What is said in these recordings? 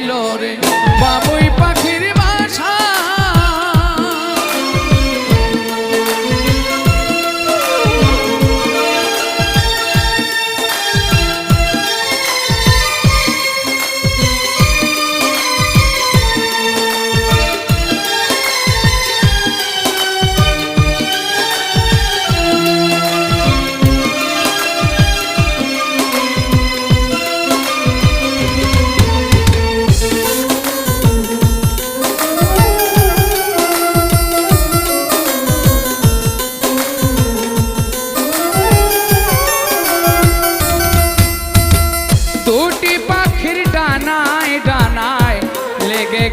Bailo.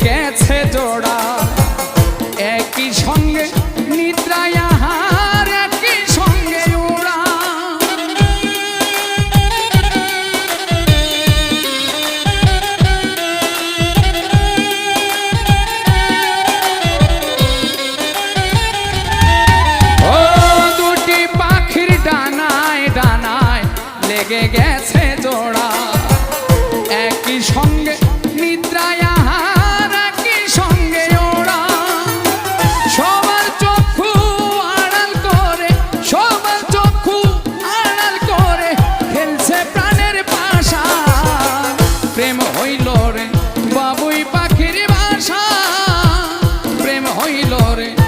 গেছে জোড়া ছিল রে।